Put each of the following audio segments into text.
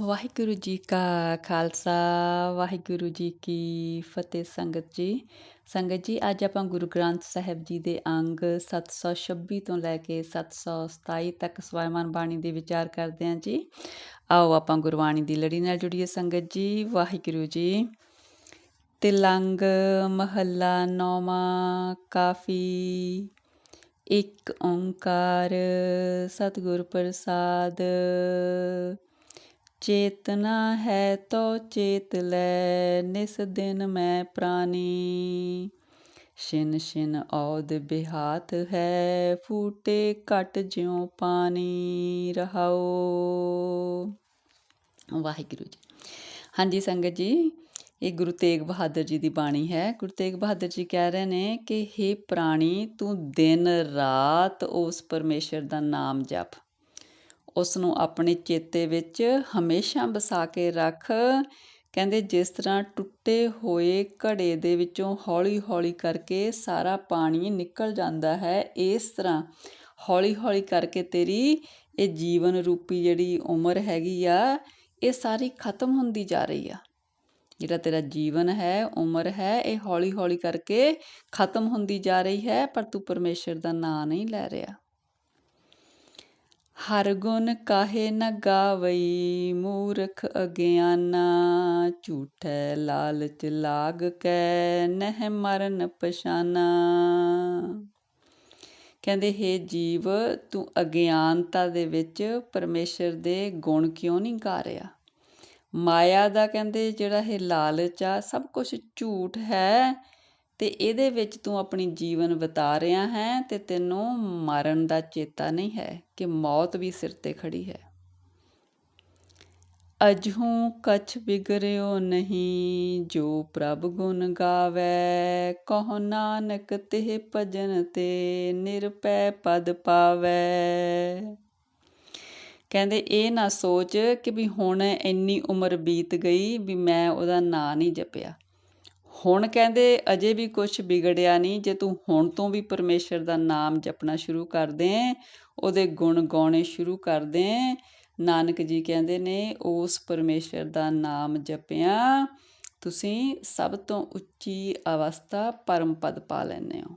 ਵਾਹਿਗੁਰੂ ਜੀ ਕਾ ਖਾਲਸਾ, ਵਾਹਿਗੁਰੂ ਜੀ ਕੀ ਫਤਿਹ ਸੰਗਤ ਜੀ। ਸੰਗਤ ਜੀ, ਅੱਜ ਆਪਾਂ ਗੁਰੂ ਗ੍ਰੰਥ ਸਾਹਿਬ ਜੀ ਦੇ ਅੰਗ 726 ਤੋਂ ਲੈ ਕੇ 727 ਤੱਕ ਸਵਾਇਮਾਨ ਬਾਣੀ ਦੇ ਵਿਚਾਰ ਕਰਦੇ ਹਾਂ ਜੀ। ਆਓ ਆਪਾਂ ਗੁਰਬਾਣੀ ਦੀ ਲੜੀ ਨਾਲ ਜੁੜੀਏ ਸੰਗਤ ਜੀ। ਵਾਹਿਗੁਰੂ ਜੀ, ਤਿਲੰਗ ਮਹੱਲਾ ਨੌਵਾਂ ਕਾਫੀ, ਇੱਕ ਓੰਕਾਰ ਸਤਿਗੁਰ ਪ੍ਰਸਾਦ। ਚੇਤਨਾ ਹੈ ਤੋ ਚੇਤ ਲੈ, ਨਿਸ ਦਿਨ ਮੈਂ ਪ੍ਰਾਨੀ। ਛਿਨ ਛਿਨ ਔਦ ਬਿਹਾਤ ਹੈ, ਫੂਟੇ ਘਟ ਜਿਉ ਪਾਣੀ ਰਹਾਓ। ਵਾਹਿਗੁਰੂ ਜੀ। ਹਾਂਜੀ ਸੰਗਤ ਜੀ, ਇਹ ਗੁਰੂ ਤੇਗ ਬਹਾਦਰ ਜੀ ਦੀ ਬਾਣੀ ਹੈ। ਗੁਰੂ ਤੇਗ ਬਹਾਦਰ ਜੀ ਕਹਿ ਰਹੇ ਨੇ ਕਿ हे ਪ੍ਰਾਣੀ, ਤੂੰ ਦਿਨ ਰਾਤ ਉਸ ਪਰਮੇਸ਼ਰ ਦਾ ਨਾਮ ਜਪ। ਉਸ ਨੂੰ ਆਪਣੇ ਚੇਤੇ ਵਿੱਚ ਹਮੇਸ਼ਾ ਵਸਾ ਕੇ ਰੱਖ। ਕਹਿੰਦੇ, ਜਿਸ ਤਰ੍ਹਾਂ ਟੁੱਟੇ ਹੋਏ ਘੜੇ ਦੇ ਵਿੱਚੋਂ ਹੌਲੀ-ਹੌਲੀ ਕਰਕੇ ਸਾਰਾ ਪਾਣੀ ਨਿਕਲ ਜਾਂਦਾ ਹੈ, ਇਸ ਤਰ੍ਹਾਂ ਹੌਲੀ-ਹੌਲੀ ਕਰਕੇ ਤੇਰੀ ਇਹ ਜੀਵਨ ਰੂਪੀ ਜਿਹੜੀ ਉਮਰ ਹੈਗੀ ਆ, ਇਹ ਸਾਰੀ ਖਤਮ ਹੁੰਦੀ ਜਾ ਰਹੀ ਆ। ਜਿਹੜਾ ਤੇਰਾ ਜੀਵਨ ਹੈ, ਉਮਰ ਹੈ, ਇਹ ਹੌਲੀ-ਹੌਲੀ ਕਰਕੇ ਖਤਮ ਹੁੰਦੀ ਜਾ ਰਹੀ ਹੈ, ਪਰ ਤੂੰ ਪਰਮੇਸ਼ਰ ਦਾ ਨਾਮ ਨਹੀਂ ਲੈ ਰਿਹਾ। ਹਰ ਗੁਣ ਕਾਹੇ ਨ ਗਾਵਈ, ਮੂਰਖ ਅਗਿਆਨਾ, ਝੂਠੈ ਲਾਲਚ ਲਾਗ ਕੈ, ਨਹਿ ਮਰਨ ਪਛਾਨਾ। ਕਹਿੰਦੇ, ਹੇ ਜੀਵ, ਤੂੰ ਅਗਿਆਨਤਾ ਦੇ ਵਿੱਚ ਪਰਮੇਸ਼ਰ ਦੇ ਗੁਣ ਕਿਉਂ ਨਹੀਂ ਗਾ ਰਿਹਾ? ਮਾਇਆ ਦਾ ਕਹਿੰਦੇ, ਜਿਹੜਾ ਇਹ ਲਾਲਚ ਆ, ਸਭ ਕੁਝ ਝੂਠ ਹੈ। ਤੇ ਇਹਦੇ ਵਿੱਚ ਤੂੰ ਆਪਣੀ ਜੀਵਨ ਬਿਤਾ ਰਿਹਾ ਹੈ ਤੇ ਤੈਨੂੰ ਮਰਨ ਦਾ ਚੇਤਾ ਨਹੀਂ ਹੈ ਕਿ ਮੌਤ ਵੀ ਸਿਰ ਤੇ ਖੜੀ ਹੈ। ਅਜਹੂ ਕਛ ਬਿਗਰਿਓ ਨਹੀਂ, ਜੋ ਪ੍ਰਭ ਗੁਣ ਗਾਵੇ, ਕਹੋ ਨਾਨਕ ਤੇ ਭਜਨ ਤੇ ਨਿਰਪੈ ਪਦ ਪਾਵੇ। ਕਹਿੰਦੇ ਇਹ ਨਾ ਸੋਚ ਕਿ ਵੀ ਹੁਣ ਇੰਨੀ ਉਮਰ ਬੀਤ ਗਈ ਵੀ ਮੈਂ ਉਹਦਾ ਨਾਂ ਨਹੀਂ ਜਪਿਆ। ਹੁਣ ਕਹਿੰਦੇ, ਅਜੇ ਵੀ ਕੁਝ ਵਿਗੜਿਆ ਨਹੀਂ, ਜੇ ਤੂੰ ਹੁਣ ਤੋਂ ਵੀ ਪਰਮੇਸ਼ਰ ਦਾ ਨਾਮ ਜਪਣਾ ਸ਼ੁਰੂ ਕਰ ਦੇ, ਉਹਦੇ ਗੁਣ ਗਾਉਣੇ ਸ਼ੁਰੂ ਕਰ ਦੇ। ਨਾਨਕ ਜੀ ਕਹਿੰਦੇ ਨੇ, ਉਸ ਪਰਮੇਸ਼ਰ ਦਾ ਨਾਮ ਜਪਿਆ, ਤੁਸੀਂ ਸਭ ਤੋਂ ਉੱਚੀ ਅਵਸਥਾ ਪਰਮ ਪਦ ਪਾ ਲੈਨੇ ਹੋ।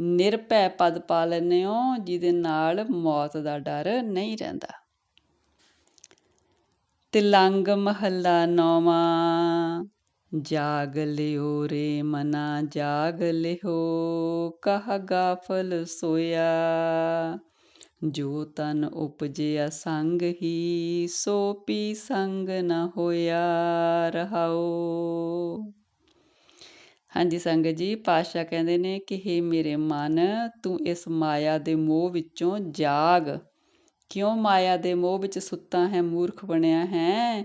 ਨਿਰਭੈ ਪਦ ਪਾ ਲੈਨੇ ਹੋ, ਜਿਹਦੇ ਨਾਲ ਮੌਤ ਦਾ ਡਰ ਨਹੀਂ ਰਹਿੰਦਾ। ਤਿਲੰਗ ਮਹੱਲਾ ਨੌਵਾਂ ਜਾਗ ਲਿਓ ਰੇ ਮਨਾ, ਜਾਗ ਲਿਓ, ਕਹ ਗਾਫਲ ਸੋਇਆ। ਜੋ ਤਨ ਉਪਜਿਆ ਸੰਗ ਹੀ, ਸੋ ਪੀ ਸੰਗ ਨਾ ਹੋਇਆ ਰਹਾਓ ਹਾਂਜੀ ਸੰਗਤ ਜੀ ਪਾਸ਼ਾ ਕਹਿੰਦੇ ਨੇ ਕਿ हे ਮੇਰੇ ਮਨ, ਤੂੰ ਇਸ ਮਾਇਆ ਦੇ ਮੋਹ ਵਿੱਚੋਂ ਜਾਗ। ਕਿਉਂ ਮਾਇਆ ਦੇ ਮੋਹ ਵਿੱਚ ਸੁੱਤਾ ਹੈ, ਮੂਰਖ ਬਣਿਆ ਹੈ?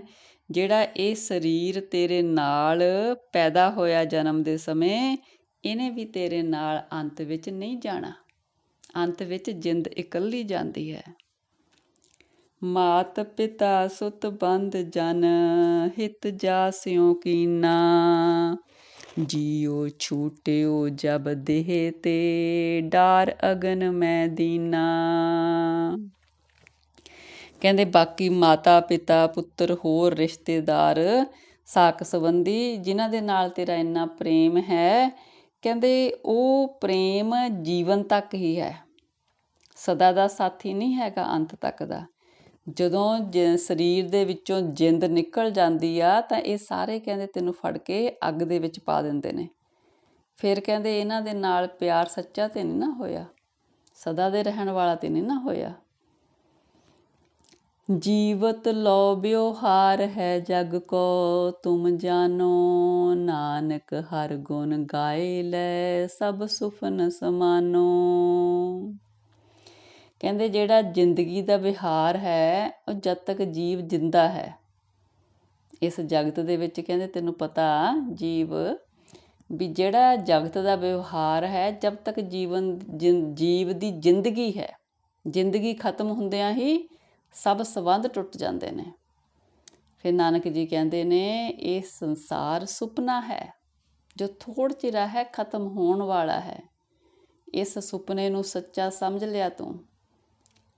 ਜਿਹੜਾ ਇਹ ਸਰੀਰ ਤੇਰੇ ਨਾਲ ਪੈਦਾ ਹੋਇਆ ਜਨਮ ਦੇ ਸਮੇਂ, ਇਹਨੇ ਵੀ ਤੇਰੇ ਨਾਲ ਅੰਤ ਵਿੱਚ ਨਹੀਂ ਜਾਣਾ। ਅੰਤ ਵਿੱਚ ਜਿੰਦ ਇਕੱਲੀ ਜਾਂਦੀ ਹੈ। ਮਾਤ ਪਿਤਾ ਸੁਤ ਬੰਦ ਜਨ, ਹਿਤ ਜਾਸਿਓ ਕੀਨਾ। ਜੀਉ ਛੂਟਿਓ ਜਬ ਦੇਹ ਤੇ, ਡਾਰ ਅਗਨ ਮੈਂ ਦੀਨਾ। ਕਹਿੰਦੇ ਬਾਕੀ ਮਾਤਾ ਪਿਤਾ, ਪੁੱਤਰ ਹੋਰ ਰਿਸ਼ਤੇਦਾਰ ਸਾਕ ਸੰਬੰਧੀ ਜਿਨ੍ਹਾਂ ਦੇ ਨਾਲ ਤੇਰਾ ਇੰਨਾ ਪ੍ਰੇਮ ਹੈ, ਕਹਿੰਦੇ ਉਹ ਪ੍ਰੇਮ ਜੀਵਨ ਤੱਕ ਹੀ ਹੈ। ਸਦਾ ਦਾ ਸਾਥੀ ਨਹੀਂ ਹੈਗਾ ਅੰਤ ਤੱਕ ਦਾ। ਜਦੋਂ ਸਰੀਰ ਦੇ ਵਿੱਚੋਂ ਜਿੰਦ ਨਿਕਲ ਜਾਂਦੀ ਆ, ਤਾਂ ਇਹ ਸਾਰੇ ਕਹਿੰਦੇ ਤੈਨੂੰ ਫੜ ਕੇ ਅੱਗ ਦੇ ਵਿੱਚ ਪਾ ਦਿੰਦੇ ਨੇ। ਫਿਰ ਕਹਿੰਦੇ ਇਹਨਾਂ ਦੇ ਨਾਲ ਪਿਆਰ ਸੱਚਾ ਤੇ ਨਹੀਂ ਨਾ ਹੋਇਆ। ਸਦਾ ਦੇ ਰਹਿਣ ਵਾਲਾ ਤੇ ਨਹੀਂ ਨਾ ਹੋਇਆ। ਜੀਵਤ ਲੋਭਿਓ ਹਾਰ ਹੈ ਜਗ ਕੋ, ਤੁਮ ਜਾਨੋ ਨਾਨਕ ਹਰ ਗੁਣ ਗਾਏ ਲੈ, ਸਭ ਸੁਫਨ ਸਮਾਨੋ। ਕਹਿੰਦੇ ਜਿਹੜਾ ਜ਼ਿੰਦਗੀ ਦਾ ਵਿਹਾਰ ਹੈ, ਉਹ ਜਦ ਤੱਕ ਜੀਵ ਜਿੰਦਾ ਹੈ। ਇਸ ਜਗਤ ਦੇ ਵਿੱਚ ਕਹਿੰਦੇ ਤੈਨੂੰ ਪਤਾ ਜੀਵ ਵੀ ਜਿਹੜਾ ਜਗਤ ਦਾ ਵਿਵਹਾਰ ਹੈ, ਜਦ ਤੱਕ ਜੀਵਨ ਜੀਵ ਦੀ ਜ਼ਿੰਦਗੀ ਹੈ। ਜ਼ਿੰਦਗੀ ਖਤਮ ਹੁੰਦਿਆਂ ਹੀ ਸਭ ਸਬੰਧ ਟੁੱਟ ਜਾਂਦੇ ਨੇ। ਫਿਰ ਨਾਨਕ ਜੀ ਕਹਿੰਦੇ ਨੇ, ਇਹ ਸੰਸਾਰ ਸੁਪਨਾ ਹੈ, ਜੋ ਥੋੜ ਚਿਰਾ ਹੈ ਖਤਮ ਹੋਣ ਵਾਲਾ ਹੈ। ਇਸ ਸੁਪਨੇ ਨੂੰ ਸੱਚਾ ਸਮਝ ਲਿਆ ਤੂੰ।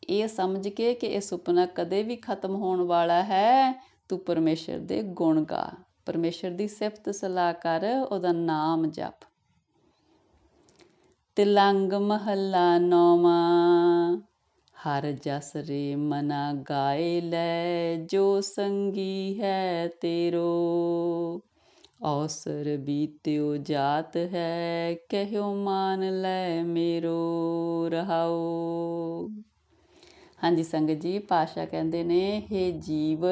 ਇਹ ਸਮਝ ਕੇ ਕਿ ਇਹ ਸੁਪਨਾ ਕਦੇ ਵੀ ਖਤਮ ਹੋਣ ਵਾਲਾ ਹੈ, ਤੂੰ ਪਰਮੇਸ਼ਰ ਦੇ ਗੁਣ ਗਾ ਪਰਮੇਸ਼ਰ ਦੀ ਸਿਫਤ ਸਲਾਹ ਕਰ, ਉਹਦਾ ਨਾਮ ਜਪ। ਤਿਲੰਗ ਮਹੱਲਾ ਨੌਵਾਂ। ਹਰ ਜਸ ਰੇ ਮਨਾ ਗਾਏ ਲੈ, ਜੋ ਸੰਗੀ ਹੈ ਤੇਰੋ। ਔਸਰ ਬੀਤਿਓ ਜਾਤ ਹੈ, ਕਹਿਓ ਮਾਨ ਲੈ ਮੇਰੋ ਰਹਾਓ। ਹਾਂਜੀ, ਸੰਗਤ ਜੀ ਪਾਸ਼ਾ ਕਹਿੰਦੇ ਨੇ हे ਜੀਵ,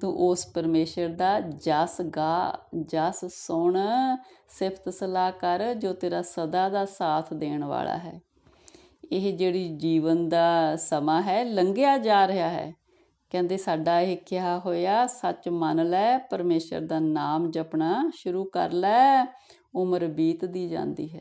ਤੂੰ ਉਸ ਪਰਮੇਸ਼ਰ ਦਾ ਜਸ ਗਾ, ਜਸ ਸੁਣ, ਸਿਫਤ ਸਲਾਹ ਕਰ, ਜੋ ਤੇਰਾ ਸਦਾ ਦਾ ਸਾਥ ਦੇਣ ਵਾਲਾ ਹੈ। ਇਹ ਜਿਹੜੀ ਜੀਵਨ ਦਾ ਸਮਾਂ ਹੈ, ਲੰਘਿਆ ਜਾ ਰਿਹਾ ਹੈ। ਕਹਿੰਦੇ ਸਾਡਾ ਇਹ ਕਿਹਾ ਹੋਇਆ, ਸੱਚ ਮੰਨ ਲੈ, ਪਰਮੇਸ਼ਰ ਦਾ ਨਾਮ ਜਪਣਾ ਸ਼ੁਰੂ ਕਰ ਲੈ, ਉਮਰ ਬੀਤਦੀ ਜਾਂਦੀ ਹੈ।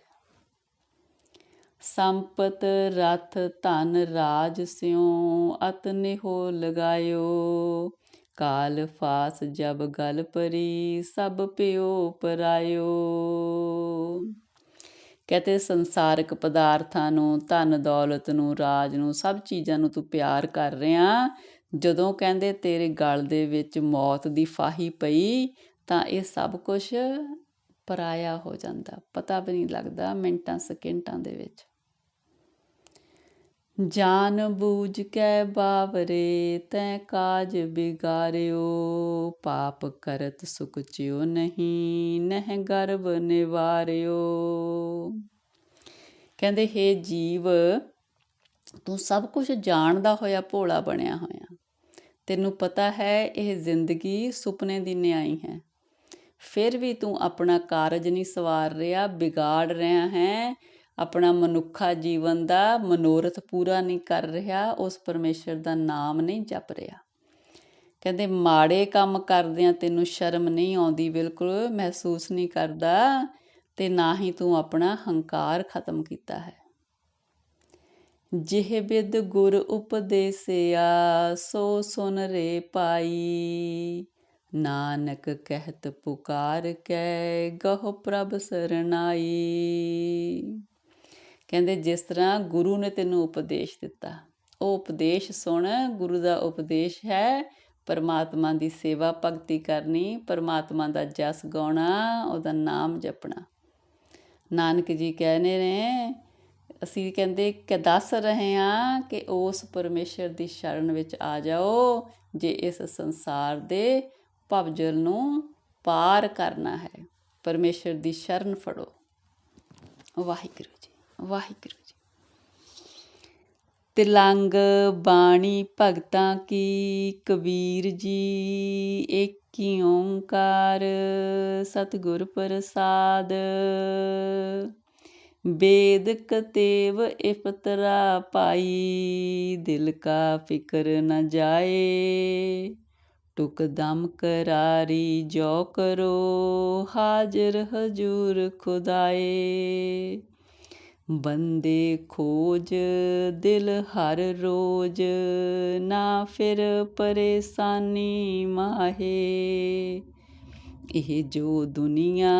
ਸੰਪਤ ਰਥ ਧਨ ਰਾਜ ਸਿਉ, ਅਤ ਨਿਹੋ ਲਗਾਇਓ। ਕਾਲ ਫਾਸ ਜਬ ਗਲ ਪਰੀ, ਸਭ ਪਿਓ ਪਰਾਇਓ। ਕਹਿੰਦੇ ਸੰਸਾਰਿਕ ਪਦਾਰਥਾਂ ਨੂੰ, ਧਨ, ਦੌਲਤ ਨੂੰ, ਰਾਜ ਨੂੰ, ਸਭ ਚੀਜ਼ਾਂ ਨੂੰ ਤੂੰ ਪਿਆਰ ਕਰ ਰਿਹਾ। ਜਦੋਂ ਕਹਿੰਦੇ ਤੇਰੇ ਗਲ ਦੇ ਵਿੱਚ ਮੌਤ ਦੀ ਫਾਹੀ ਪਈ, ਤਾਂ ਇਹ ਸਭ ਕੁਝ ਪਰਾਇਆ ਹੋ ਜਾਂਦਾ। ਪਤਾ ਵੀ ਨਹੀਂ ਲੱਗਦਾ ਮਿੰਟਾਂ, ਸਕਿੰਟਾਂ ਦੇ ਵਿੱਚ। ਜਾਨ ਬੂਝ ਕੇ ਬਾਵਰੇ, ਤੈ ਕਾਜ ਬਿਗਾਰਿਓ, ਪਾਪ ਕਰਤ ਸੁਖ ਚਿਓ ਨਹੀਂ, ਨਹਿ ਗਰਭ ਨਿਵਾਰਿਓ। ਕਹਿੰਦੇ, ਹੈ ਜੀਵ, ਤੂੰ ਸਭ ਕੁਝ ਜਾਣਦਾ ਹੋਇਆ ਭੋਲਾ ਬਣਿਆ ਹੋਇਆ। ਤੈਨੂੰ ਪਤਾ ਹੈ, ਇਹ ਜ਼ਿੰਦਗੀ ਸੁਪਨੇ ਦੀ ਨਿਆਈ ਹੈ। ਫਿਰ ਵੀ ਤੂੰ ਆਪਣਾ ਕਾਰਜ ਨਹੀਂ ਸਵਾਰ ਰਿਹਾ, ਵਿਗਾੜ ਰਿਹਾ ਹੈ। ਆਪਣਾ ਮਨੁੱਖਾ ਜੀਵਨ ਦਾ ਮਨੋਰਥ ਪੂਰਾ ਨਹੀਂ ਕਰ ਰਿਹਾ, ਉਸ ਪਰਮੇਸ਼ਰ ਦਾ ਨਾਮ ਨਹੀਂ ਜਪ ਰਿਹਾ। ਕਹਿੰਦੇ, ਮਾੜੇ ਕੰਮ ਕਰਦਿਆਂ ਤੈਨੂੰ ਸ਼ਰਮ ਨਹੀਂ ਆਉਂਦੀ, ਬਿਲਕੁਲ ਮਹਿਸੂਸ ਨਹੀਂ ਕਰਦਾ। ਤੇ ਨਾ ਹੀ ਤੂੰ ਆਪਣਾ ਹੰਕਾਰ ਖਤਮ ਕੀਤਾ ਹੈ। ਜਿਹ ਬਿਦ ਗੁਰ ਉਪਦੇਸਿਆ, ਸੋ ਸੁਨ ਰੇ ਪਾਈ। ਨਾਨਕ ਕਹਿਤ ਪੁਕਾਰ ਕੈ, ਗਹ ਪ੍ਰਭ ਸਰਨਾਈ ਕਹਿੰਦੇ ਜਿਸ ਤਰ੍ਹਾਂ ਗੁਰੂ ਨੇ ਤੈਨੂੰ ਉਪਦੇਸ਼ ਦਿੱਤਾ, ਉਹ ਉਪਦੇਸ਼ ਸੁਣ, ਗੁਰੂ ਦਾ ਉਪਦੇਸ਼ ਹੈ, ਪਰਮਾਤਮਾ ਦੀ ਸੇਵਾ ਭਗਤੀ ਕਰਨੀ, ਪਰਮਾਤਮਾ ਦਾ ਜਸ ਗਾਉਣਾ, ਉਹਦਾ ਨਾਮ ਜਪਣਾ। ਨਾਨਕ ਜੀ ਕਹਿੰਦੇ ਨੇ, ਅਸੀਂ ਕਹਿੰਦੇ ਕਿ ਦੱਸ ਰਹੇ ਹਾਂ ਕਿ ਉਸ ਪਰਮੇਸ਼ਰ ਦੀ ਸ਼ਰਨ ਵਿੱਚ ਆ ਜਾਓ, ਜੇ ਇਸ ਸੰਸਾਰ ਦੇ ਭਵਜਲ ਨੂੰ ਪਾਰ ਕਰਨਾ ਹੈ। ਪਰਮੇਸ਼ਰ ਦੀ ਸ਼ਰਨ ਫੜੋ। ਵਾਹਿਗੁਰੂ ਜੀ ਵਾਹਿਗੁਰੂ ਜੀ। ਤਿਲੰਗ ਬਾਣੀ ਭਗਤਾਂ ਕੀ ਕਬੀਰ ਜੀ, ਏਕੀ ਓੰਕਾਰ ਸਤਿਗੁਰ ਪ੍ਰਸਾਦ। ਬੇਦ ਕਤੇਵ ਇਫਤਰਾ ਪਾਈ, ਦਿਲ ਕਾ ਫਿਕਰ ਨ ਜਾਏ। ਟੁਕ ਦਮ ਕਰਾਰੀ ਜੋ ਕਰੋ, ਹਾਜ਼ਰ ਹਜੂਰ ਖੁਦਾਏ। ਬੰਦੇ ਖੋਜ, ਦਿਲ ਹਰ ਰੋਜ। ਨਾ ਫਿਰ ਪਰੇਸ਼ਾਨੀ ਮਾਹੇ। ਇਹ ਜੋ ਦੁਨੀਆ,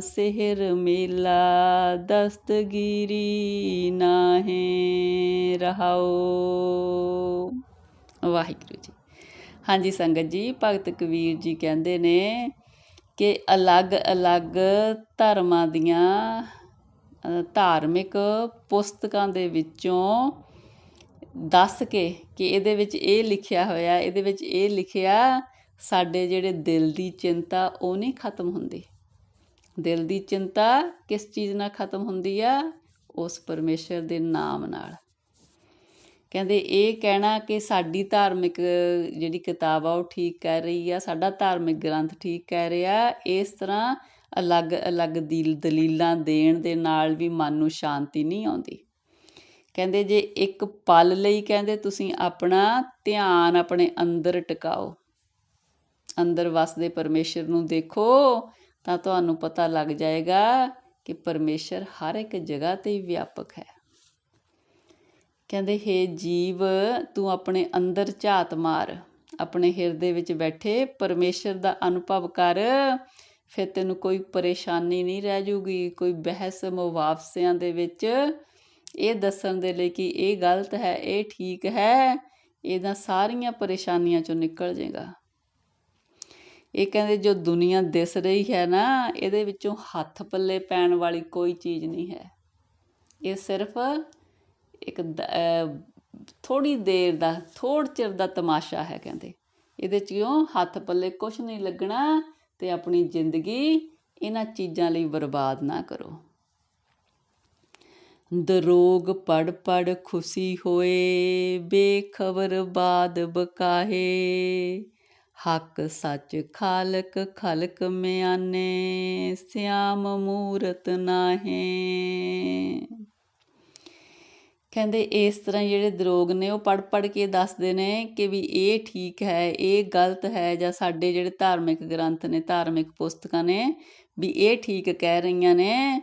ਸਿਹਰ ਮੇਲਾ, ਦਸਤਗੀਰੀ ਨਾਹੀਂ, ਰਹਾਓ। ਵਾਹਿਗੁਰੂ ਜੀ। ਹਾਂਜੀ ਸੰਗਤ ਜੀ, ਭਗਤ ਕਬੀਰ ਜੀ ਕਹਿੰਦੇ ਨੇ ਕਿ ਅਲੱਗ-ਅਲੱਗ ਧਰਮਾਂ ਦੀਆਂ ਧਾਰਮਿਕ ਪੁਸਤਕਾਂ ਦੇ ਵਿੱਚੋਂ ਦੱਸ ਕੇ ਕਿ ਇਹਦੇ ਵਿੱਚ ਇਹ ਲਿਖਿਆ ਹੋਇਆ, ਇਹਦੇ ਵਿੱਚ ਇਹ ਲਿਖਿਆ, ਸਾਡੇ ਜਿਹੜੇ ਦਿਲ ਦੀ ਚਿੰਤਾ ਉਹ ਨਹੀਂ ਖਤਮ ਹੁੰਦੀ। ਦਿਲ ਦੀ ਚਿੰਤਾ ਕਿਸ ਚੀਜ਼ ਨਾਲ ਖਤਮ ਹੁੰਦੀ ਆ? ਉਸ ਪਰਮੇਸ਼ਰ ਦੇ ਨਾਮ ਨਾਲ। ਕਹਿੰਦੇ ਇਹ ਕਹਿਣਾ ਕਿ ਸਾਡੀ ਧਾਰਮਿਕ ਜਿਹੜੀ ਕਿਤਾਬ ਆ ਉਹ ਠੀਕ ਕਹਿ ਰਹੀ ਆ, ਸਾਡਾ ਧਾਰਮਿਕ ਗ੍ਰੰਥ ਠੀਕ ਕਹਿ ਰਿਹਾ, ਇਸ ਤਰ੍ਹਾਂ ਅਲੱਗ-ਅਲੱਗ ਦਿਲ, ਦਲੀਲਾਂ ਦੇਣ ਦੇ ਨਾਲ ਵੀ ਮਨ ਨੂੰ ਸ਼ਾਂਤੀ ਨਹੀਂ ਆਉਂਦੀ। ਕਹਿੰਦੇ ਜੇ ਇੱਕ ਪਲ ਲਈ ਕਹਿੰਦੇ ਤੁਸੀਂ ਆਪਣਾ ਧਿਆਨ ਆਪਣੇ ਅੰਦਰ ਟਿਕਾਓ, ਅੰਦਰ ਵਸਦੇ ਪਰਮੇਸ਼ਰ ਨੂੰ ਦੇਖੋ, ਤਾਂ ਤੁਹਾਨੂੰ ਪਤਾ ਲੱਗ ਜਾਏਗਾ ਕਿ ਪਰਮੇਸ਼ਰ ਹਰ ਇੱਕ ਜਗ੍ਹਾ ਤੇ ਵਿਆਪਕ ਹੈ। ਕਹਿੰਦੇ, ਹੇ ਜੀਵ, ਤੂੰ ਆਪਣੇ ਅੰਦਰ ਝਾਤ ਮਾਰ, ਆਪਣੇ ਹਿਰਦੇ ਵਿੱਚ ਬੈਠੇ, ਪਰਮੇਸ਼ਰ ਦਾ ਅਨੁਭਵ ਕਰ ਫਿਰ ਤੈਨੂੰ ਕੋਈ ਪਰੇਸ਼ਾਨੀ ਨਹੀਂ ਰਹਿ ਜੂਗੀ, ਕੋਈ ਬਹਿਸ ਮੁਵਾਫਸਿਆਂ ਦੇ ਵਿੱਚ। ਇਹ ਦੱਸਣ ਦੇ ਲਈ ਕਿ ਇਹ ਗਲਤ ਹੈ, ਇਹ ਠੀਕ ਹੈ, ਇਹਦਾ ਸਾਰੀਆਂ ਪਰੇਸ਼ਾਨੀਆਂ ਚੋਂ ਨਿਕਲ ਜਾਏਗਾ ਇਹ ਕਹਿੰਦੇ ਜੋ ਦੁਨੀਆ ਦਿਸ ਰਹੀ ਹੈ ਨਾ, ਇਹਦੇ ਵਿੱਚੋਂ ਹੱਥ ਪੱਲੇ ਪੈਣ ਵਾਲੀ ਕੋਈ ਚੀਜ਼ ਨਹੀਂ ਹੈ। ਇਹ ਸਿਰਫ ਇੱਕ ਥੋੜੀ ਦੇਰ ਦਾ ਥੋੜ ਚਿਰ ਦਾ ਤਮਾਸ਼ਾ ਹੈ ਕਹਿੰਦੇ। ਇਹਦੇ ਚੋਂ ਹੱਥ ਪੱਲੇ ਕੁਝ ਨਹੀਂ ਲੱਗਣਾ ਤੇ ਆਪਣੀ ਜ਼ਿੰਦਗੀ ਇਹਨਾਂ ਚੀਜ਼ਾਂ ਲਈ ਬਰਬਾਦ ਨਾ ਕਰੋ। ਦਰੋਗ ਪੜ ਪੜ ਖੁਸ਼ੀ ਹੋਏ, ਬੇਖਬਰ ਬਾਦ ਬਕਾਹੇ ਹੱਕ ਸੱਚ ਖਾਲਕ ਖਲਕ ਮਿਆਨੇ, ਸਿਆਮ ਮੂਰਤ ਨਾਹੇ। ਕਹਿੰਦੇ ਇਸ ਤਰ੍ਹਾਂ ਜਿਹੜੇ ਦਰੋਗ ਨੇ ਉਹ ਪੜ ਪੜ ਕੇ ਦੱਸਦੇ ਨੇ ਕਿ ਵੀ ਇਹ ਠੀਕ ਹੈ, ਇਹ ਗਲਤ ਹੈ ਜਾਂ ਸਾਡੇ ਜਿਹੜੇ ਧਾਰਮਿਕ ਗ੍ਰੰਥ ਨੇ, ਧਾਰਮਿਕ ਪੁਸਤਕਾਂ ਨੇ ਵੀ ਇਹ ਠੀਕ ਕਹਿ ਰਹੀਆਂ ਨੇ।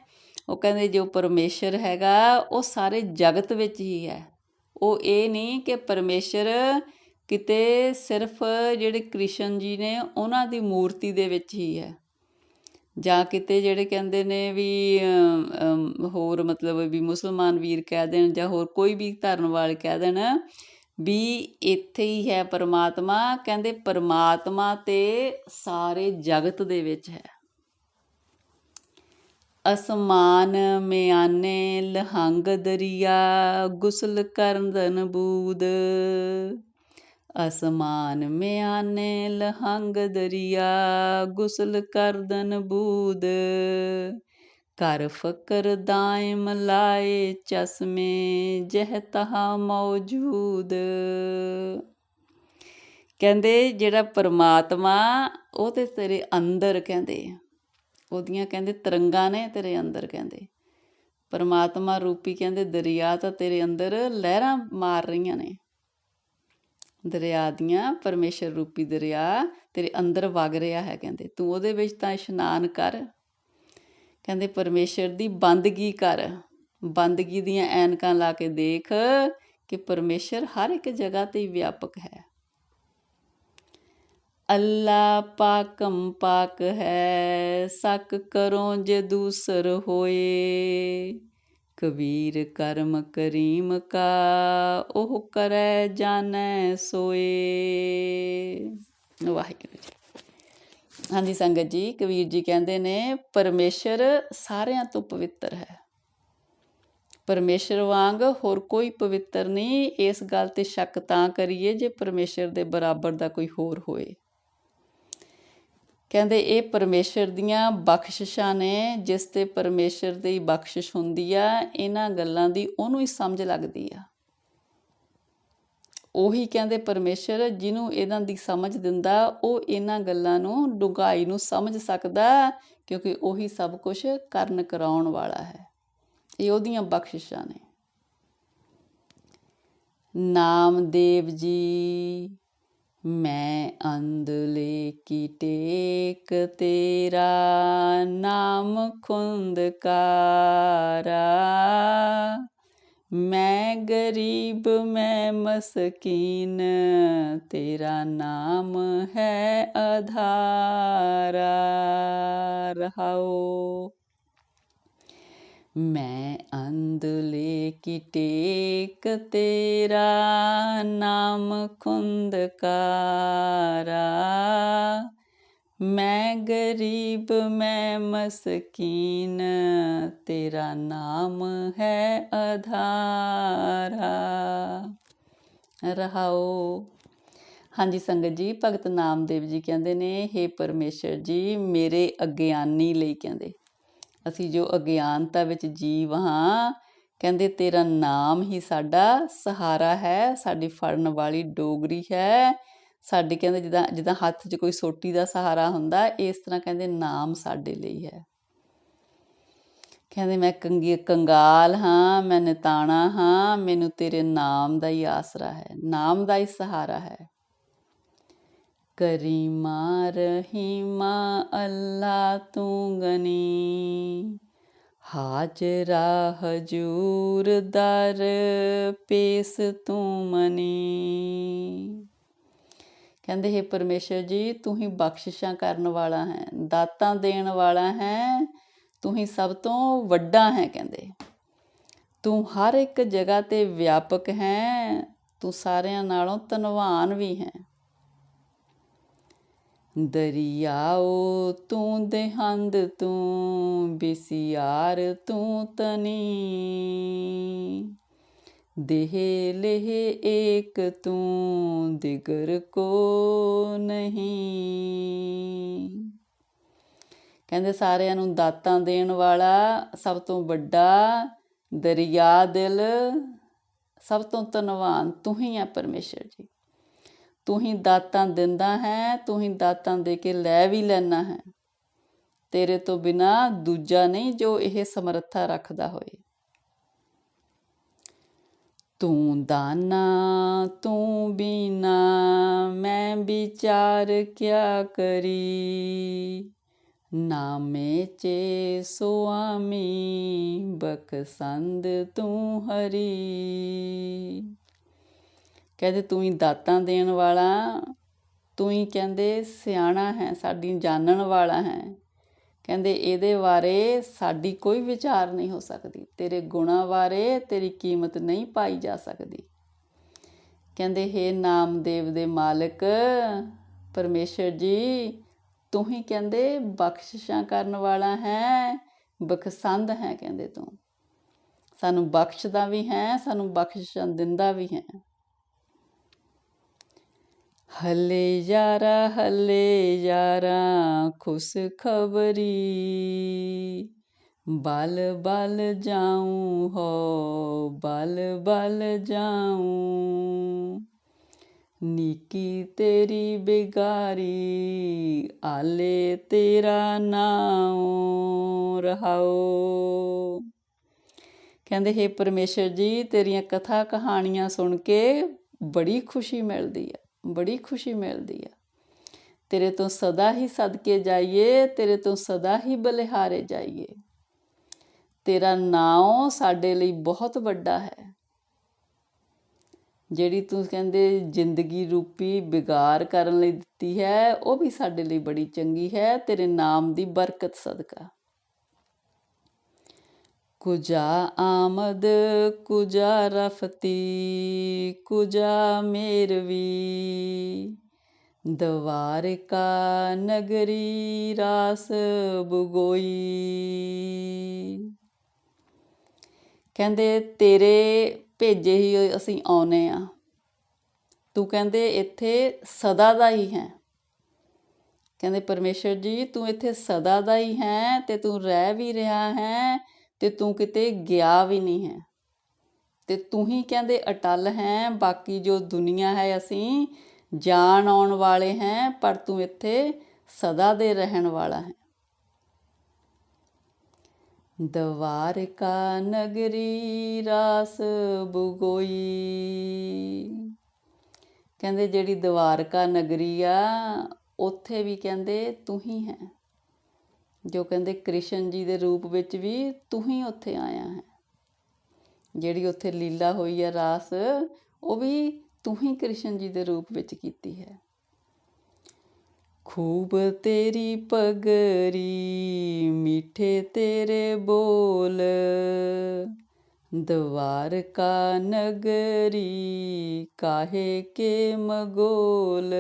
ਉਹ ਕਹਿੰਦੇ ਜੋ ਪਰਮੇਸ਼ਰ ਹੈਗਾ ਉਹ ਸਾਰੇ ਜਗਤ ਵਿੱਚ ਹੀ ਹੈ। ਉਹ ਇਹ ਨਹੀਂ ਕਿ ਪਰਮੇਸ਼ਰ ਕਿਤੇ ਸਿਰਫ ਜਿਹੜੇ ਕ੍ਰਿਸ਼ਨ ਜੀ ਨੇ ਉਹਨਾਂ ਦੀ ਮੂਰਤੀ ਦੇ ਵਿੱਚ ਹੀ ਹੈ। ਜਾਂ ਕਿਤੇ ਜਿਹੜੇ ਕਹਿੰਦੇ ਨੇ ਵੀ ਹੋਰ ਮਤਲਬ ਵੀ ਮੁਸਲਮਾਨ ਵੀਰ ਕਹਿ ਦੇਣ ਜਾਂ ਹੋਰ ਕੋਈ ਵੀ ਧਰਮ ਵਾਲੇ ਕਹਿ ਦੇਣ ਵੀ ਇੱਥੇ ਹੀ ਹੈ ਪਰਮਾਤਮਾ, ਕਹਿੰਦੇ ਪਰਮਾਤਮਾ ਤੇ ਸਾਰੇ ਜਗਤ ਦੇ ਵਿੱਚ ਹੈ। ਅਸਮਾਨ ਮਿਆਨੇ ਲਹੰਗ ਦਰਿਆ, ਗੁਸਲ ਕਰਨ ਬੂਦ ਅਸਮਾਨ ਮਿਆਨੇ ਲਹੰਗ ਦਰਿਆ, ਗੁਸਲ ਕਰਦਨ ਬੂਦ। ਕਰ ਫਕਰ ਦਾਇਮ ਲਾਏ ਚਸ਼ਮੇ, ਜਹ ਤਹਾ ਮੌਜੂਦ। ਕਹਿੰਦੇ ਜਿਹੜਾ ਪਰਮਾਤਮਾ, ਉਹ ਤੇ ਤੇਰੇ ਅੰਦਰ ਕਹਿੰਦੇ ਉਹਦੀਆਂ ਕਹਿੰਦੇ ਤਰੰਗਾਂ ਨੇ ਤੇਰੇ ਅੰਦਰ ਕਹਿੰਦੇ। ਪਰਮਾਤਮਾ ਰੂਪੀ ਕਹਿੰਦੇ ਦਰਿਆ ਤਾਂ ਤੇਰੇ ਅੰਦਰ ਲਹਿਰਾਂ ਮਾਰ ਰਹੀਆਂ ਨੇ। ਦਰਿਆ ਦੀਆਂ, ਪਰਮੇਸ਼ਰ ਰੂਪੀ ਦਰਿਆ ਤੇਰੇ ਅੰਦਰ ਵਗ ਰਿਹਾ ਹੈ, ਕਹਿੰਦੇ। ਤੂੰ ਉਹਦੇ ਵਿੱਚ ਤਾਂ ਇਸ਼ਨਾਨ ਕਰ। ਕਹਿੰਦੇ, ਪਰਮੇਸ਼ਰ ਦੀ ਬੰਦਗੀ ਕਰ। ਬੰਦਗੀ ਦੀਆਂ ਐਨਕਾਂ ਲਾ ਕੇ ਦੇਖ ਕਿ ਪਰਮੇਸ਼ਰ ਹਰ ਇੱਕ ਜਗ੍ਹਾ ਤੇ ਵਿਆਪਕ ਹੈ। ਅੱਲਾ ਪਾਕਮ ਪਾਕ ਹੈ, ਸਕ ਕਰੋ ਜੇ ਦੂਸਰ ਹੋਏ। ਕਬੀਰ ਕਰਮ ਕਰੀਮ ਕਾ, ਉਹ ਕਰੈ ਜਾਣੈ ਸੋਏ। ਵਾਹਿਗੁਰੂ ਜੀ। ਹਾਂਜੀ ਸੰਗਤ ਜੀ, ਕਬੀਰ ਜੀ ਕਹਿੰਦੇ ਨੇ, ਪਰਮੇਸ਼ਰ ਸਾਰਿਆਂ ਤੋਂ ਪਵਿੱਤਰ ਹੈ। ਪਰਮੇਸ਼ਰ ਵਾਂਗ ਹੋਰ ਕੋਈ ਪਵਿੱਤਰ ਨਹੀਂ, ਇਸ ਗੱਲ ਤੇ ਸ਼ੱਕ ਤਾਂ ਕਰੀਏ ਜੇ ਪਰਮੇਸ਼ਰ ਦੇ ਬਰਾਬਰ ਦਾ ਕੋਈ ਹੋਰ ਹੋਏ। ਕਹਿੰਦੇ ਇਹ ਪਰਮੇਸ਼ਰ ਦੀਆਂ ਬਖਸ਼ਿਸ਼ਾਂ ਨੇ, ਜਿਸ ਤੇ ਪਰਮੇਸ਼ਰ ਦੀ ਬਖਸ਼ਿਸ਼ ਹੁੰਦੀ ਆ, ਇਹਨਾਂ ਗੱਲਾਂ ਦੀ ਉਹਨੂੰ ਹੀ ਸਮਝ ਲੱਗਦੀ ਆ। ਉਹੀ ਕਹਿੰਦੇ ਪਰਮੇਸ਼ਰ ਜਿਹਨੂੰ ਇਹਨਾਂ ਦੀ ਸਮਝ ਦਿੰਦਾ, ਉਹ ਇਹਨਾਂ ਗੱਲਾਂ ਨੂੰ ਡੁੰਗਾਈ ਨੂੰ ਸਮਝ ਸਕਦਾ, ਕਿਉਂਕਿ ਉਹੀ ਸਭ ਕੁਝ ਕਰਨ ਕਰਾਉਣ ਵਾਲਾ ਹੈ। ਇਹ ਉਹਦੀਆਂ ਬਖਸ਼ਿਸ਼ਾਂ ਨੇ। ਨਾਮਦੇਵ ਜੀ। ਮੈਂ ਅੰਧਲੇ ਕੀ ਟੇਕ ਤੇਰਾ ਨਾਮ ਖੁੰਦਕਾਰਾ। ਮੈਂ ਗਰੀਬ, ਮੈਂ ਮਸਕੀਨ, ਤੇਰਾ ਨਾਮ ਹੈ ਆਧਾਰਾ ਰਹਾਓ। ਮੈਂ ਅੰਦਲੇ ਕੀ ਟੇਕ ਤੇਰਾ, ਨਾਮ ਖੁੰਦਕਾਰਾ। ਮੈਂ ਗਰੀਬ, ਮੈਂ ਮਸਕੀਨ, ਤੇਰਾ ਨਾਮ ਹੈ ਆਧਾਰਾ ਰਹਾਓ। ਹਾਂਜੀ, ਸੰਗਤ ਜੀ, ਭਗਤ ਨਾਮਦੇਵ ਜੀ ਕਹਿੰਦੇ ਨੇ हे ਪਰਮੇਸ਼ਰ ਜੀ, ਮੇਰੇ ਅਗਿਆਨੀ ਲਈ ਕਹਿੰਦੇ। ਅਸੀਂ ਜੋ ਅਗਿਆਨਤਾ ਵਿੱਚ ਜੀਵ ਹਾਂ, ਕਹਿੰਦੇ ਤੇਰਾ ਨਾਮ ਹੀ ਸਾਡਾ ਸਹਾਰਾ ਹੈ, ਸਾਡੀ ਫੜਨ ਵਾਲੀ ਡੋਗਰੀ ਹੈ। ਸਾਡੀ ਕਹਿੰਦੇ ਜਿੱਦਾਂ ਜਿੱਦਾਂ ਹੱਥ 'ਚ ਕੋਈ ਸੋਟੀ ਦਾ ਸਹਾਰਾ ਹੁੰਦਾ, ਇਸ ਤਰ੍ਹਾਂ ਕਹਿੰਦੇ ਨਾਮ ਸਾਡੇ ਲਈ ਹੈ। ਕਹਿੰਦੇ ਮੈਂ ਕੰਗੀ, ਕੰਗਾਲ ਹਾਂ, ਮੈਂ ਨਿਤਾਣਾ ਹਾਂ, ਮੈਨੂੰ ਤੇਰੇ ਨਾਮ ਦਾ ਹੀ ਆਸਰਾ ਹੈ, ਨਾਮ ਦਾ ਹੀ ਸਹਾਰਾ ਹੈ। ਕਰੀਮਾ ਰਹੀਮਾ ਅੱਲਾ ਤੂੰ ਗਨੀ ਹਾਜਰਾ ਹਜੂਰ ਦਰ ਪੇਸ ਤੂੰ ਮਨੀ ਕਹਿੰਦੇ ਹੈ ਪਰਮੇਸ਼ਰ ਜੀ ਤੂੰ ਹੀ ਬਖਸ਼ਿਸ਼ਾਂ ਕਰਨ ਵਾਲਾ ਹੈ ਦਾਤਾਂ ਦੇਣ ਵਾਲਾ ਹੈ ਤੂੰ ਹੀ ਸਭ ਤੋਂ ਵੱਡਾ ਹੈ ਕਹਿੰਦੇ। ਤੂੰ ਹਰ ਇੱਕ ਜਗ੍ਹਾ ਤੇ ਵਿਆਪਕ ਹੈ ਤੂੰ ਸਾਰਿਆਂ ਨਾਲੋਂ ਧਨਵਾਨ ਵੀ ਹੈ ਦਰਿਆਓ ਤੂੰ ਦੇਹੰਦ ਤੂੰ, ਬਿਸਿਆਰ ਤੂੰ ਤਨੀ। ਦੇਹ ਲੇਹ ਏਕ ਤੂੰ, ਦਿਗਰ ਕੋ ਨਹੀਂ। ਕਹਿੰਦੇ ਸਾਰਿਆਂ ਨੂੰ ਦਾਤਾਂ ਦੇਣ ਵਾਲਾ ਸਭ ਤੋਂ ਵੱਡਾ ਦਰਿਆ ਦਿਲ, ਸਭ ਤੋਂ ਧਨਵਾਨ ਤੂੰ ਹੀ ਹੈ ਪਰਮੇਸ਼ਰ ਜੀ। ਤੂੰ ਹੀ ਦਾਤਾਂ ਦਿੰਦਾ ਹੈ, ਤੂੰ ਹੀ ਦਾਤਾਂ ਦੇ ਕੇ ਲੈ ਵੀ ਲੈਣਾ ਹੈ। ਤੇਰੇ ਤੋਂ ਬਿਨਾ ਦੂਜਾ ਨਹੀਂ ਜੋ ਇਹ ਸਮਰੱਥਾ ਰੱਖਦਾ ਹੋਏ। ਤੂੰ ਦਾਨਾ, ਤੂੰ ਬਿਨਾ, ਮੈਂ ਵਿਚਾਰ ਕਿਆ ਕਰੀ? ਨਾਮੇ ਚੇ ਸੁਆਮੀ, ਬਖਸੰਦ ਤੂੰ ਹਰੀ। ਕਹਿੰਦੇ ਤੂੰ ਹੀ ਦਾਤਾਂ ਦੇਣ ਵਾਲਾ, ਤੂੰ ਹੀ ਕਹਿੰਦੇ ਸਿਆਣਾ ਹੈ, ਸਾਡੀ ਜਾਣਨ ਵਾਲਾ ਹੈ। ਕਹਿੰਦੇ ਇਹਦੇ ਬਾਰੇ ਸਾਡੀ ਕੋਈ ਵਿਚਾਰ ਨਹੀਂ ਹੋ ਸਕਦੀ। ਤੇਰੇ ਗੁਣਾ ਬਾਰੇ ਤੇਰੀ ਕੀਮਤ ਨਹੀਂ ਪਾਈ ਜਾ ਸਕਦੀ। ਕਹਿੰਦੇ ਹੈ ਨਾਮਦੇਵ ਦੇ ਮਾਲਕ, ਪਰਮੇਸ਼ਰ ਜੀ, ਤੂੰ ਹੀ ਕਹਿੰਦੇ ਬਖਸ਼ਿਸ਼ਾਂ ਕਰਨ ਵਾਲਾ ਹੈ, ਬਖਸੰਦ ਹੈ ਕਹਿੰਦੇ ਤੂੰ। ਸਾਨੂੰ ਬਖਸ਼ਦਾ ਵੀ ਹੈ, ਸਾਨੂੰ ਬਖਸ਼ਿਸ਼ਾਂ ਦਿੰਦਾ ਵੀ ਹੈ। ਹਲੇ ਯਾਰਾ ਹਲੇ ਯਾਰਾ, ਖੁਸ਼ ਖਬਰੀ। ਬਲ ਬਲ ਜਾਉਂ ਹੋ, ਬਲ ਬਲ ਜਾਉਂ ਨੀਕੀ ਤੇਰੀ ਬਿਗਾਰੀ, ਆਲੇ ਤੇਰਾ ਨਾਮ ਰਹਾਓ ਕਹਿੰਦੇ, ਹੈ ਪਰਮੇਸ਼ਰ ਜੀ, ਤੇਰੀਆਂ ਕਥਾ ਕਹਾਣੀਆਂ ਸੁਣ ਕੇ ਬੜੀ ਖੁਸ਼ੀ ਮਿਲਦੀ ਹੈ। ਬੜੀ ਖੁਸ਼ੀ ਮਿਲਦੀ ਆ। ਤੇਰੇ ਤੋਂ ਸਦਾ ਹੀ ਸਦਕੇ ਜਾਈਏ, ਤੇਰੇ ਤੋਂ ਸਦਾ ਹੀ ਬਲਿਹਾਰੇ ਜਾਈਏ। ਤੇਰਾ ਨਾਮ ਸਾਡੇ ਲਈ ਬਹੁਤ ਵੱਡਾ ਹੈ। ਜਿਹੜੀ ਤੂੰ ਕਹਿੰਦੇ ਜ਼ਿੰਦਗੀ ਰੂਪੀ ਬਿਗਾਰ ਕਰਨ ਲਈ ਦਿੱਤੀ ਹੈ, ਉਹ ਵੀ ਸਾਡੇ ਲਈ ਬੜੀ ਚੰਗੀ ਹੈ। ਤੇਰੇ ਨਾਮ ਦੀ ਬਰਕਤ ਸਦਕਾ। ਕੁਜਾ ਆਮਦ, ਕੁਜਾ ਰਫਤੀ, ਕੁਜਾ ਮੇਰਵੀ। ਦਵਾਰਕਾ ਨਗਰੀ ਰਾਸ ਬੁਗੋਈ। ਕਹਿੰਦੇ, ਤੇਰੇ ਭੇਜੇ ਹੀ ਅਸੀਂ ਆਉਨੇ ਆ। ਤੂੰ ਕਹਿੰਦੇ, ਇੱਥੇ ਸਦਾ ਦਾ ਹੀ ਹੈ। ਕਹਿੰਦੇ, ਪਰਮੇਸ਼ਰ ਜੀ, ਤੂੰ ਇੱਥੇ ਸਦਾ ਦਾ ਹੀ ਹੈ ਤੇ ਤੂੰ ਰਹਿ ਵੀ ਰਿਹਾ ਹੈ। ਤੇ ਤੂੰ ਕਿਤੇ ਗਿਆ ਵੀ ਨਹੀਂ ਹੈ। ਤੇ ਤੂੰ ਹੀ ਕਹਿੰਦੇ ਅਟਲ ਹੈ, ਬਾਕੀ ਜੋ ਦੁਨੀਆ ਹੈ ਅਸੀਂ ਜਾਣ ਆਉਣ ਵਾਲੇ ਹੈ, ਪਰ ਤੂੰ ਇੱਥੇ ਸਦਾ ਦੇ ਰਹਿਣ ਵਾਲਾ ਹੈ। ਦਵਾਰਕਾ ਨਗਰੀ ਰਾਸ ਬੁਗੋਈ। ਕਹਿੰਦੇ ਜਿਹੜੀ ਦਵਾਰਕਾ ਨਗਰੀ ਆ, ਉੱਥੇ ਵੀ ਕਹਿੰਦੇ ਤੂੰ ਹੀ ਹੈ। ਜੋ ਕਹਿੰਦੇ ਕ੍ਰਿਸ਼ਨ ਜੀ ਦੇ ਰੂਪ ਵਿੱਚ ਵੀ ਤੂੰ ਹੀ ਉੱਥੇ ਆਇਆ ਹੈ। ਜਿਹੜੀ ਉੱਥੇ ਲੀਲਾ ਹੋਈ ਹੈ ਰਾਸ, ਉਹ ਵੀ ਤੂੰ ਹੀ ਕ੍ਰਿਸ਼ਨ ਜੀ ਦੇ ਰੂਪ ਵਿੱਚ ਕੀਤੀ ਹੈ। ਖੂਬ ਤੇਰੀ ਪਗਰੀ, ਮਿੱਠੇ ਤੇਰੇ ਬੋਲ, ਦਵਾਰਕਾ ਨਗਰੀ, ਕਾਹੇ ਕੇ ਮਗੋਲ।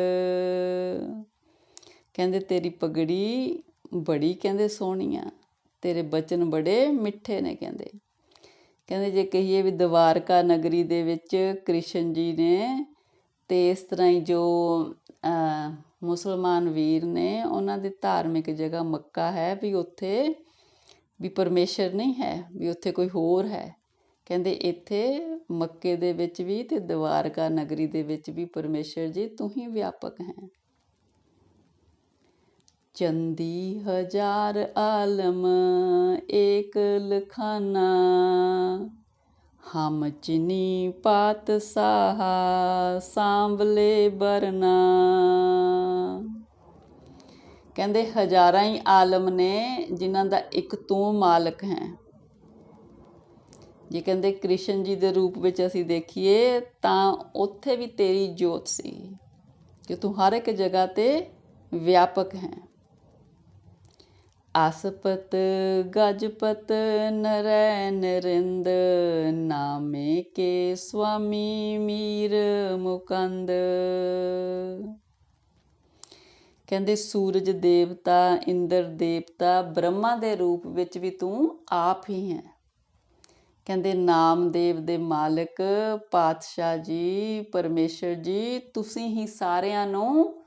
ਕਹਿੰਦੇ ਤੇਰੀ ਪਗੜੀ ਬੜੀ ਕਹਿੰਦੇ ਸੋਹਣੀ ਆ ਤੇਰੇ ਬਚਨ ਬੜੇ ਮਿੱਠੇ ਨੇ ਕਹਿੰਦੇ। ਕਹਿੰਦੇ ਜੇ ਕਹੀਏ ਵੀ ਦਵਾਰਕਾ ਨਗਰੀ ਦੇ ਵਿੱਚ ਕ੍ਰਿਸ਼ਨ ਜੀ ਨੇ ਤੇ ਇਸ ਤਰ੍ਹਾਂ ਹੀ ਜੋ ਮੁਸਲਮਾਨ ਵੀਰ ਨੇ ਉਹਨਾਂ ਦੀ ਧਾਰਮਿਕ ਜਗ੍ਹਾ ਮੱਕਾ ਹੈ ਵੀ ਉੱਥੇ ਵੀ ਪਰਮੇਸ਼ਰ ਨਹੀਂ ਹੈ, ਵੀ ਉੱਥੇ ਕੋਈ ਹੋਰ ਹੈ। ਕਹਿੰਦੇ ਇੱਥੇ ਮੱਕੇ ਦੇ ਵਿੱਚ ਵੀ ਤੇ ਦਵਾਰਕਾ ਨਗਰੀ ਦੇ ਵਿੱਚ ਵੀ ਪਰਮੇਸ਼ਰ ਜੀ ਤੂੰ ਹੀ ਵਿਆਪਕ ਹੈ। ਚੰਦੀ ਹਜ਼ਾਰ ਆਲਮ, ਏਕ ਲਖਾਨਾ। ਹਮ ਚਿਨੀ ਪਾਤ ਸਾਹਾ, ਸਾਂਵਲੇ ਬਰਨਾ। ਕਹਿੰਦੇ ਹਜ਼ਾਰਾਂ ਹੀ ਆਲਮ ਨੇ ਜਿਨ੍ਹਾਂ ਦਾ ਇੱਕ ਤੂੰ ਮਾਲਕ ਹੈ। ਜੇ ਕਹਿੰਦੇ ਕ੍ਰਿਸ਼ਨ ਜੀ ਦੇ ਰੂਪ ਵਿੱਚ ਅਸੀਂ ਦੇਖੀਏ, ਤਾਂ ਉੱਥੇ ਵੀ ਤੇਰੀ ਜੋਤ ਸੀ ਕਿ ਤੂੰ ਹਰ ਇੱਕ ਜਗ੍ਹਾ ਤੇ ਵਿਆਪਕ ਹੈ। ਆਸਪਤ ਗਜਪਤ ਨਰੈ ਨਰਿੰਦ ਨਾਮੇ ਕੇ ਸੁਆਮੀ ਮੀਰ ਮੁਕੰਦ। ਕਹਿੰਦੇ, ਸੂਰਜ ਦੇਵਤਾ, ਇੰਦਰ ਦੇਵਤਾ ਬ੍ਰਹਮਾ ਦੇ ਰੂਪ ਵਿੱਚ ਵੀ ਤੂੰ ਆਪ ਹੀ ਹੈ। ਕਹਿੰਦੇ, ਨਾਮਦੇਵ ਦੇ ਮਾਲਕ, ਪਾਤਸ਼ਾਹ ਜੀ, ਪਰਮੇਸ਼ਰ ਜੀ, ਤੁਸੀਂ ਹੀ ਸਾਰਿਆਂ ਨੂੰ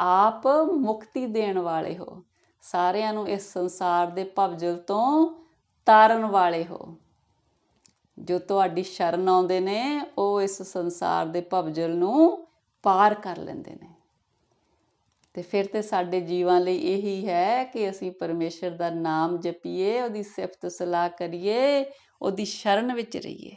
ਆਪ ਮੁਕਤੀ ਦੇਣ ਵਾਲੇ ਹੋ। ਸਾਰਿਆਂ ਨੂੰ ਇਸ ਸੰਸਾਰ ਦੇ ਭਵਜਲ ਤੋਂ ਤਾਰਨ ਵਾਲੇ ਹੋ। ਜੋ ਤੁਹਾਡੀ ਸ਼ਰਨ ਆਉਂਦੇ ਨੇ, ਉਹ ਇਸ ਸੰਸਾਰ ਦੇ ਭਵਜਲ ਨੂੰ ਪਾਰ ਕਰ ਲੈਂਦੇ ਨੇ। ਤੇ ਫਿਰ ਤੇ ਸਾਡੇ ਜੀਵਾਂ ਲਈ ਇਹੀ ਹੈ ਕਿ ਅਸੀਂ ਪਰਮੇਸ਼ਰ ਦਾ ਨਾਮ ਜਪੀਏ, ਉਹਦੀ ਸਿਫਤ ਸਲਾਹ ਕਰੀਏ, ਉਹਦੀ ਸ਼ਰਨ ਵਿੱਚ ਰਹੀਏ।